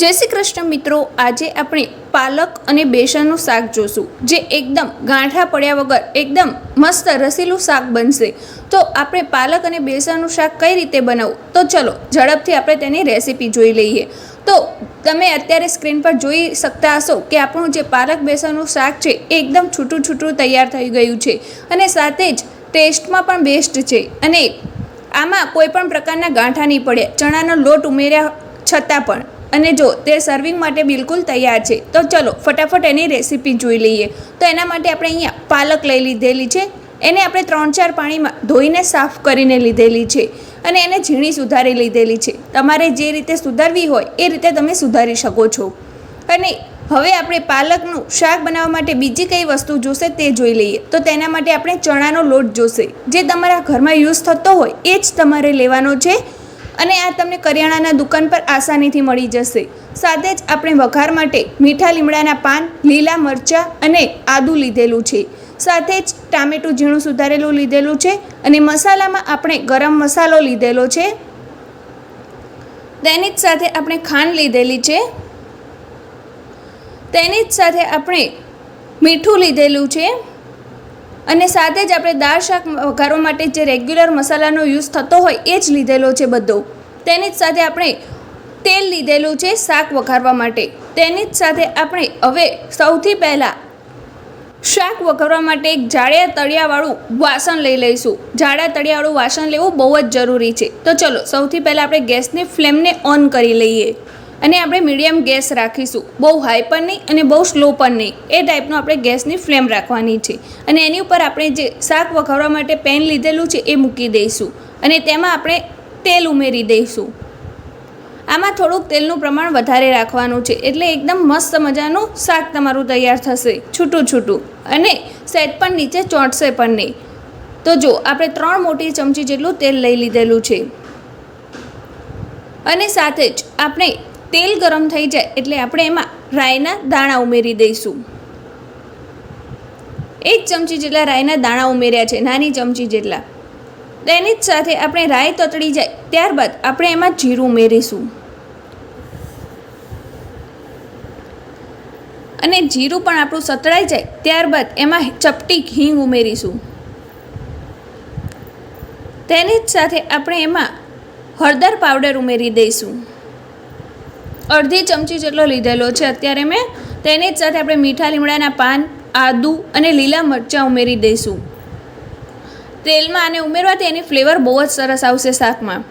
જય શ્રી કૃષ્ણ મિત્રો, આજે આપણે પાલક અને બેસનનું શાક જોશું, જે એકદમ ગાંઠા પડ્યા વગર એકદમ મસ્ત રસીલું શાક બનશે. તો આપણે પાલક અને બેસનનું શાક કઈ રીતે બનાવવું? તો ચલો, ઝડપથી આપણે તેની રેસીપી જોઈ લઈએ. તો તમે અત્યારે સ્ક્રીન પર જોઈ શકતા હશો કે આપણું જે પાલક બેસનનું શાક છે, એ એકદમ છૂટું છૂટું તૈયાર થઈ ગયું છે અને સાથે જ ટેસ્ટમાં પણ બેસ્ટ છે અને આમાં કોઈ પણ પ્રકારના ગાંઠા નહીં પડે, ચણાનો લોટ ઉમેર્યા છતાં પણ. અને જો તે સર્વિંગ માટે બિલકુલ તૈયાર છે, તો ચલો ફટાફટ એની રેસીપી જોઈ લઈએ. તો એના માટે આપણે અહીંયા પાલક લઈ લીધેલી છે, એને આપણે ત્રણ ચાર પાણીમાં ધોઈને સાફ કરીને લીધેલી છે અને એને ઝીણી સુધારી લીધેલી છે. તમારે જે રીતે સુધારવી હોય એ રીતે તમે સુધારી શકો છો. અને હવે આપણે પાલકનું શાક બનાવવા માટે બીજી કઈ વસ્તુ જોશે તે જોઈ લઈએ. તો તેના માટે આપણે ચણાનો લોટ જોશે. જે તમારા ઘરમાં યુઝ થતો હોય એ જ તમારે લેવાનો છે. અને આ તમને કરિયાણાના દુકાન પર આસાનીથી મળી જશે. સાથે જ આપણે વઘાર માટે મીઠા લીમડાના પાન, લીલા મરચાં અને આદું લીધેલું છે. સાથે જ ટામેટું ઝીણું સુધારેલું લીધેલું છે અને મસાલામાં આપણે ગરમ મસાલો લીધેલો છે. તેની જ સાથે આપણે ખાંડ લીધેલી છે. તેની જ સાથે આપણે મીઠું લીધેલું છે. અને સાથે જ આપણે દાળ શાક વઘારવા માટે જે રેગ્યુલર મસાલાનો યુઝ થતો હોય એ જ લીધેલો છે બધો. તેની જ સાથે આપણે તેલ લીધેલું છે શાક વઘારવા માટે. તેની જ સાથે આપણે હવે સૌથી પહેલાં શાક વઘારવા માટે એક જાડિયા તળિયાવાળું વાસણ લઈ લઈશું. જાડા તળિયાવાળું વાસણ લેવું બહુ જ જરૂરી છે. તો ચલો, સૌથી પહેલાં આપણે ગેસની ફ્લેમને ઓન કરી લઈએ. અને આપણે મીડિયમ ગેસ રાખીશું. બહુ હાઈ પણ નહીં અને બહુ સ્લો પણ નહીં. એ ટાઈપનો આપણે ગેસની ફ્લેમ રાખવાની છે. અને એની ઉપર આપણે જે શાક વઘારવા માટે પેન લીધેલું છે એ મૂકી દઈશું. અને તેમાં આપણે તેલ ઉમેરી દઈશું. આમાં થોડુંક તેલનું પ્રમાણ વધારે રાખવાનું છે. એટલે એકદમ મસ્ત મજાનું શાક તમારું તૈયાર થશે. છૂટું છૂટું. અને સેટ પણ નીચે ચોંટશે પણ નહીં. તો જો, આપણે ત્રણ મોટી ચમચી જેટલું તેલ લઈ લીધેલું છે. અને સાથે જ આપણે તેલ ગરમ થઈ જાય એટલે આપણે એમાં રાઈના દાણા ઉમેરી દઈશું. એક ચમચી જેટલા રાઈના દાણા ઉમેર્યા છે, નાની ચમચી જેટલા. તેની જ સાથે આપણે રાઈ તતડી જાય, ત્યારબાદ આપણે એમાં જીરું ઉમેરીશું. અને જીરું પણ આપણું સતળાઈ જાય, ત્યારબાદ એમાં ચપટી હિંગ ઉમેરીશું. તેની જ સાથે આપણે એમાં હળદર પાવડર ઉમેરી દઈશું. અડધી ચમચી જેટલો લીધેલો છે. અત્યારે મેં તેની જ સાથે આપણે મીઠા લીમડાના પાન, આદુ અને લીલા મરચાં ઉમેરી દઈશું. તેલમાં આને ઉમેરવાથી એની ફ્લેવર બહુ જ સરસ આવશે શાકમાં.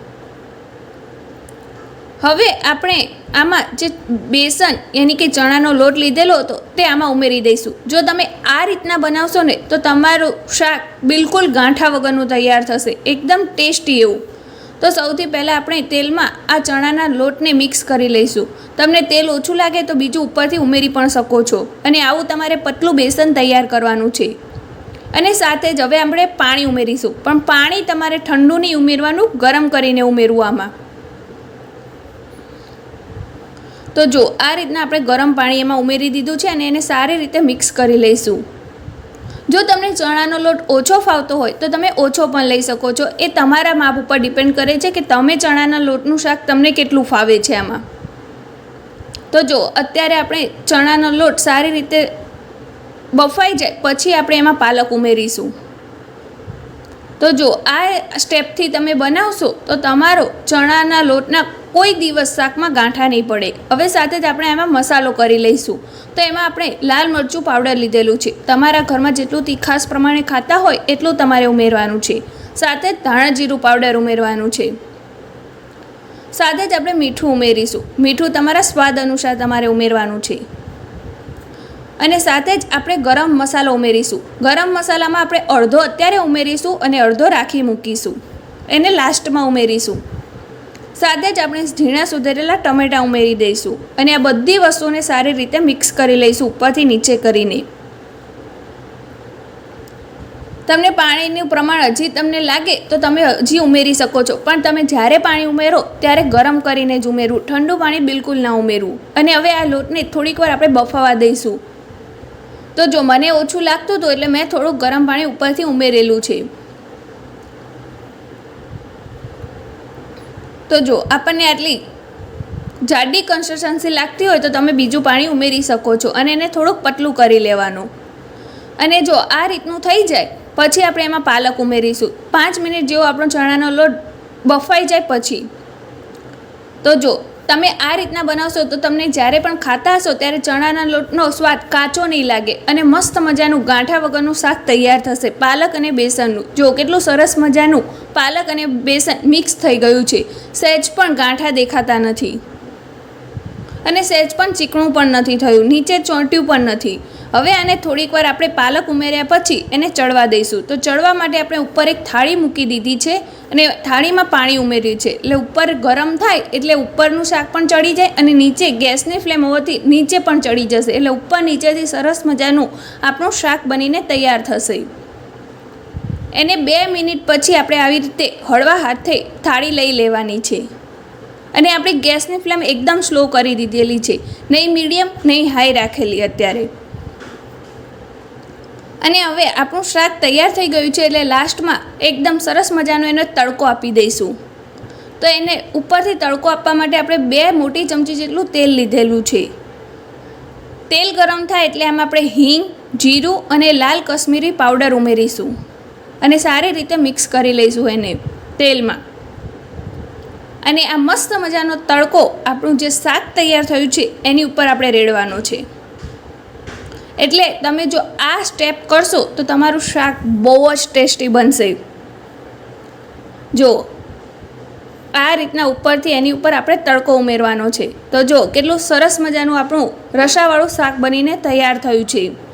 હવે આપણે આમાં જે બેસન યાની કે ચણાનો લોટ લીધેલો હતો તે આમાં ઉમેરી દઈશું. જો તમે આ રીતના બનાવશો ને તો તમારું શાક બિલકુલ ગાંઠા વગરનું તૈયાર થશે. એકદમ ટેસ્ટી એવું. તો સૌથી પહેલાં આપણે તેલમાં આ ચણાના લોટને મિક્સ કરી લઈશું. તમને તેલ ઓછું લાગે તો બીજું ઉપરથી ઉમેરી પણ શકો છો. અને આવું તમારે પતલું બેસન તૈયાર કરવાનું છે. અને સાથે જ હવે આપણે પાણી ઉમેરીશું. પણ પાણી તમારે ઠંડુ નહીં ઉમેરવાનું, ગરમ કરીને ઉમેરવું આમાં. તો જો, આ રીતના આપણે ગરમ પાણી એમાં ઉમેરી દીધું છે અને એને સારી રીતે મિક્સ કરી લઈશું. જો તમને ચણાનો લોટ ઓછો ફાવતો હોય, તો તમે ઓછો પણ લઈ શકો છો. એ તમારા માપ ઉપર ડિપેન્ડ કરે છે કે તમે ચણાના લોટનું શાક તમને કેટલું ફાવે છે આમાં. તો જો, અત્યારે આપણે ચણાનો લોટ સારી રીતે બફાઈ જાય, પછી આપણે એમાં પાલક ઉમેરીશું. તો જો, આ સ્ટેપથી તમે બનાવશો, તો તમારો ચણાના લોટના કોઈ દિવસ શાકમાં ગાંઠા નહીં પડે. હવે સાથે જ આપણે એમાં મસાલો કરી લઈશું. તો એમાં આપણે લાલ મરચું પાવડર લીધેલું છે. તમારા ઘરમાં જેટલું તીખાસ પ્રમાણે ખાતા હોય, એટલું તમારે ઉમેરવાનું છે. સાથે જ ધાણા જીરું પાવડર ઉમેરવાનું છે. સાથે જ આપણે મીઠું ઉમેરીશું. મીઠું તમારા સ્વાદ અનુસાર તમારે ઉમેરવાનું છે. અને સાથે જ આપણે ગરમ મસાલો ઉમેરીશું. ગરમ મસાલામાં આપણે અડધો અત્યારે ઉમેરીશું અને અડધો રાખી મૂકીશું. એને લાસ્ટમાં ઉમેરીશું. સાથે જ આપણે ઝીણા સુધારેલા ટમેટાં ઉમેરી દઈશું અને આ બધી વસ્તુને સારી રીતે મિક્સ કરી લઈશું ઉપરથી નીચે કરીને. તમને પાણીનું પ્રમાણ હજી તમને લાગે તો તમે હજી ઉમેરી શકો છો, પણ તમે જ્યારે પાણી ઉમેરો ત્યારે ગરમ કરીને જ ઉમેરવું, ઠંડુ પાણી બિલકુલ ના ઉમેરવું. અને હવે આ લોટને થોડીક વાર આપણે બફાવા દઈશું. તો જો મને ઓછું લાગતું હતું એટલે મેં થોડુંક ગરમ પાણી ઉપરથી ઉમેરેલું છે. તો જો, આપણને આટલી જાડી કન્સિસ્ટન્સી લાગતી હોય તો તમે બીજું પાણી ઉમેરી શકો છો અને એને થોડુંક પતલું કરી લેવાનું. અને જો આ રીતનું થઈ જાય, પછી આપણે એમાં પાલક ઉમેરીશું. પાંચ મિનિટ જેવો આપણો ચણાનો લોટ બફાઈ જાય પછી. તો જો, તમે આ રીતના બનાવશો તો તમને જ્યારે પણ ખાતા હશો ત્યારે ચણાના લોટનો સ્વાદ કાચો નહીં લાગે અને મસ્ત મજાનું ગાંઠા વગરનું શાક તૈયાર થશે, પાલક અને બેસનનું. જો, કેટલું સરસ મજાનું પાલક અને બેસન મિક્સ થઈ ગયું છે. સહેજ પણ ગાંઠા દેખાતા નથી. અને સહેજ પણ ચીકણું પણ નથી થયું. નીચે ચોંટ્યું પણ નથી. હવે આને થોડીક વાર આપણે પાલક ઉમેર્યા પછી એને ચડવા દઈશું. તો ચડવા માટે આપણે ઉપર એક થાળી મૂકી દીધી છે અને થાળીમાં પાણી ઉમેર્યું છે. એટલે ઉપર ગરમ થાય એટલે ઉપરનું શાક પણ ચડી જાય અને નીચે ગેસની ફ્લેમ હોવાથી નીચે પણ ચડી જશે. એટલે ઉપર નીચેથી સરસ મજાનું આપણું શાક બનીને તૈયાર થશે. એને બે મિનિટ પછી આપણે આવી રીતે હળવા હાથે થાળી લઈ લેવાની છે. અને આપણે ગેસની ફ્લેમ એકદમ સ્લો કરી દીધેલી છે. નહીં મીડિયમ, નહીં હાઈ રાખેલી અત્યારે. અને હવે આપણું શાક તૈયાર થઈ ગયું છે એટલે લાસ્ટમાં એકદમ સરસ મજાનો એનો તડકો આપી દઈશું. તો એને ઉપરથી તડકો આપવા માટે આપણે બે મોટી ચમચી જેટલું તેલ લીધેલું છે. તેલ ગરમ થાય એટલે આમાં આપણે હિંગ, જીરું અને લાલ કશ્મીરી પાવડર ઉમેરીશું. અને સારી રીતે મિક્સ કરી લઈશું એને તેલમાં. અને આ મસ્ત મજાનો તડકો આપણું જે શાક તૈયાર થયું છે, એની ઉપર આપણે રેડવાનો છે. એટલે તમે જો આ સ્ટેપ કરશો, તો તમારું શાક બહુ જ ટેસ્ટી બનશે. જો, આ રીતના ઉપરથી એની ઉપર આપણે તડકો ઉમેરવાનો છે. તો જો, કેટલું સરસ મજાનું આપણું રસાવાળું શાક બનીને તૈયાર થયું છે.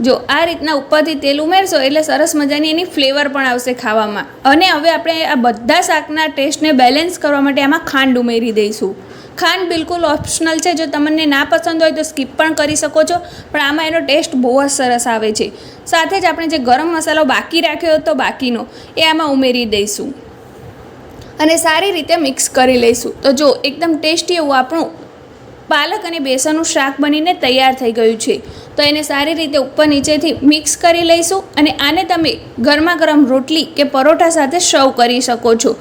જો આ રીતના ઉપરથી તેલ ઉમેરશો એટલે સરસ મજાની એની ફ્લેવર પણ આવશે ખાવામાં. અને હવે આપણે આ બધા શાકના ટેસ્ટને બેલેન્સ કરવા માટે આમાં ખાંડ ઉમેરી દઈશું. ખાંડ બિલકુલ ઓપ્શનલ છે, જો તમને ના પસંદ હોય તો સ્કીપ પણ કરી શકો છો, પણ આમાં એનો ટેસ્ટ બહુ જ સરસ આવે છે. સાથે જ આપણે જે ગરમ મસાલો બાકી રાખ્યો હતો બાકીનો, એ આમાં ઉમેરી દઈશું. અને સારી રીતે મિક્સ કરી લઈશું. તો જો એકદમ ટેસ્ટી એવું આપણું પાલક અને બેસનનું શાક બનીને તૈયાર થઈ ગયું છે. તો એને સારી રીતે ઉપર નીચેથી મિક્સ કરી લઈશું અને આને તમે ગરમા ગરમ રોટલી કે પરોઠા સાથે સર્વ કરી શકો છો.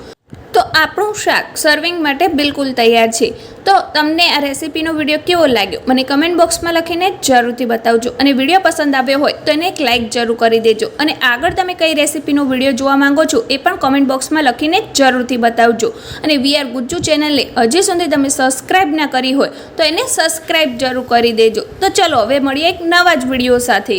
તો આપણું શાક સર્વિંગ માટે બિલકુલ તૈયાર છે. તો તમને આ રેસીપીનો વીડિયો કેવો લાગ્યો? મને કમેન્ટ બોક્સમાં લખીને જરૂરથી બતાવજો. અને વીડિયો પસંદ આવ્યો હોય તો એને એક લાઇક જરૂર કરી દેજો. અને આગળ તમે કઈ રેસીપીનો વીડિયો જોવા માંગો છો એ પણ કમેન્ટ બોક્સમાં લખીને જરૂરથી બતાવજો. અને વી આર ગુજ્જુ ચેનલને હજી સુધી તમે સબસ્ક્રાઈબ ના કરી હોય તો એને સબસ્ક્રાઈબ જરૂર કરી દેજો. તો ચલો હવે મળીએ એક નવા જ વીડિયો સાથે.